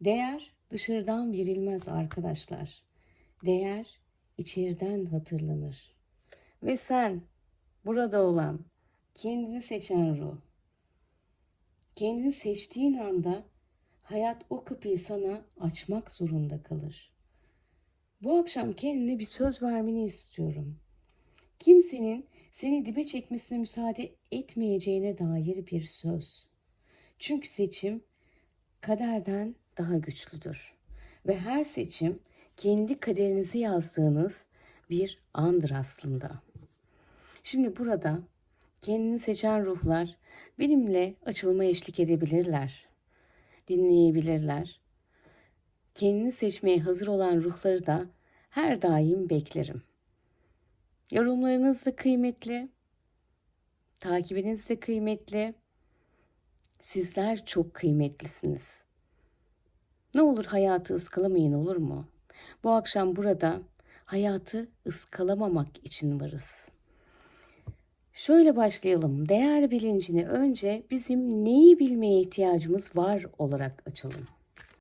Değer dışarıdan verilmez arkadaşlar. Değer içeriden hatırlanır. Ve sen burada olan kendini seçen ruh. Kendini seçtiğin anda hayat o kapıyı sana açmak zorunda kalır. Bu akşam kendine bir söz vermeni istiyorum. Kimsenin seni dibe çekmesine müsaade etmeyeceğine dair bir söz. Çünkü seçim kaderden daha güçlüdür. Ve her seçim kendi kaderinizi yazdığınız bir andır aslında. Şimdi burada kendini seçen ruhlar benimle açılıma eşlik edebilirler. Dinleyebilirler. Kendini seçmeye hazır olan ruhları da her daim beklerim. Yorumlarınız da kıymetli. Takibiniz de kıymetli. Sizler çok kıymetlisiniz. Ne olur hayatı ıskalamayın olur mu? Bu akşam burada hayatı ıskalamamak için varız. Şöyle başlayalım. Değer bilincini önce bizim neyi bilmeye ihtiyacımız var olarak açalım.